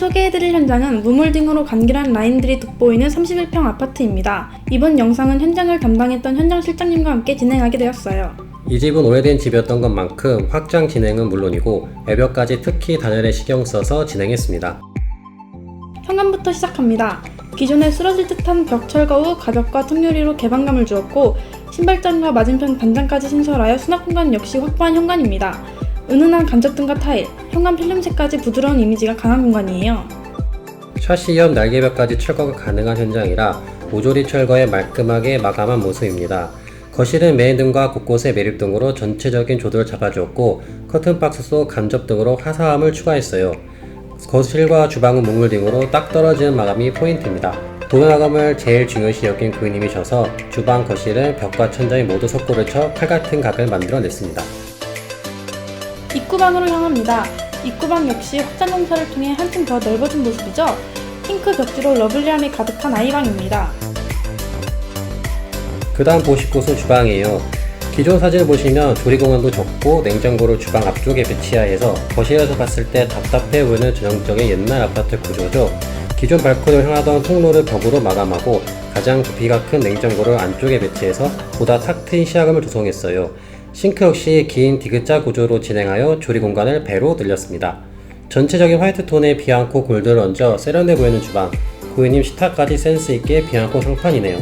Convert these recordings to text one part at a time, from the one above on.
소개해드릴 현장은 무물 등으로 간결한 라인들이 돋보이는 31평 아파트입니다. 이번 영상은 현장을 담당했던 현장 실장님과 함께 진행하게 되었어요. 이 집은 오래된 집이었던 것만큼 확장 진행은 물론이고 외벽까지 특히 단열에 신경 써서 진행했습니다. 현관부터 시작합니다. 기존에 쓰러질 듯한 벽 철거 후 가벽과 통유리로 개방감을 주었고 신발장과 맞은편 단장까지 신설하여 수납 공간 역시 확보한 현관입니다. 은은한 간접등과 타일, 현관 필름색까지 부드러운 이미지가 강한 공간이에요. 샤시 옆 날개벽까지 철거가 가능한 현장이라 모조리 철거에 말끔하게 마감한 모습입니다. 거실은 메인 등과 곳곳에 매립 등으로 전체적인 조도를 잡아주었고 커튼 박스 속 간접 등으로 화사함을 추가했어요. 거실과 주방은 목물 등으로 딱 떨어지는 마감이 포인트입니다. 도면 마감을 제일 중요시 여긴 고객님이셔서 주방 거실은 벽과 천장에 모두 석고를 쳐 칼 같은 각을 만들어냈습니다. 입구방으로 향합니다. 입구방 역시 확장 공사를 통해 한층 더 넓어진 모습이죠. 핑크 벽지로 러블리함이 가득한 아이방입니다. 그 다음 보실 곳은 주방이에요. 기존 사진을 보시면 조리 공간도 적고 냉장고를 주방 앞쪽에 배치하여서 거실에서 봤을 때 답답해 보이는 전형적인 옛날 아파트 구조죠. 기존 발코니를 향하던 통로를 벽으로 마감하고 가장 부피가 큰 냉장고를 안쪽에 배치해서 보다 탁 트인 시야감을 조성했어요. 싱크 역시 긴 디귿자 구조로 진행하여 조리 공간을 배로 늘렸습니다. 전체적인 화이트 톤에 비앙코 골드를 얹어 세련돼 보이는 주방. 고객님 식탁까지 센스 있게 비앙코 상판이네요.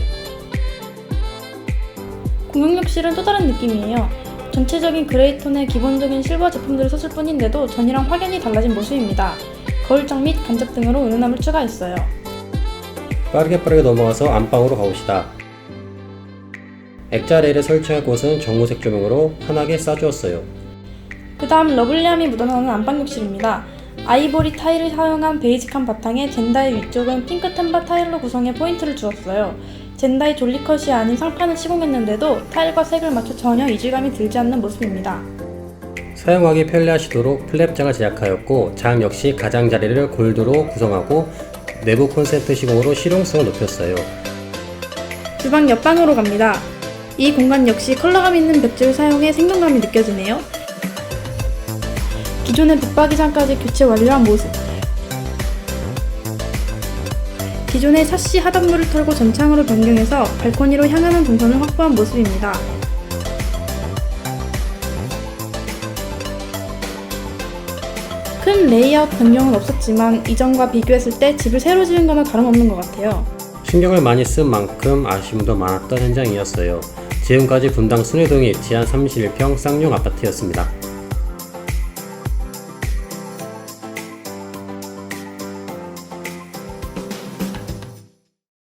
공용욕실은 또 다른 느낌이에요. 전체적인 그레이 톤의 기본적인 실버 제품들을 썼을 뿐인데도 전이랑 확연히 달라진 모습입니다. 거울장 및 간접 등으로 은은함을 추가했어요. 빠르게 빠르게 넘어가서 안방으로 가봅시다. 액자 레일을 설치할 곳은 정무색 조명으로 환하게 싸주었어요. 그 다음 러블리함이 묻어나는 안방욕실입니다. 아이보리 타일을 사용한 베이직한 바탕에 젠다의 위쪽은 핑크 템바 타일로 구성해 포인트를 주었어요. 젠다의 졸리컷이 아닌 상판을 시공했는데도 타일과 색을 맞춰 전혀 이질감이 들지 않는 모습입니다. 사용하기 편리하시도록 플랩장을 제작하였고 장 역시 가장자리를 골드로 구성하고 내부 콘센트 시공으로 실용성을 높였어요. 주방 옆방으로 갑니다. 이 공간 역시 컬러감 있는 벽지를 사용해 생동감이 느껴지네요. 기존의 붙박이장까지 교체 완료한 모습. 기존의 샤시 하단부를 털고 전창으로 변경해서 발코니로 향하는 동선을 확보한 모습입니다. 큰 레이아웃 변경은 없었지만 이전과 비교했을 때 집을 새로 지은 거나 다름없는 것 같아요. 신경을 많이 쓴 만큼 아쉬움도 많았던 현장이었어요. 지금까지 분당 순회동에 위치한 31평 쌍용 아파트였습니다.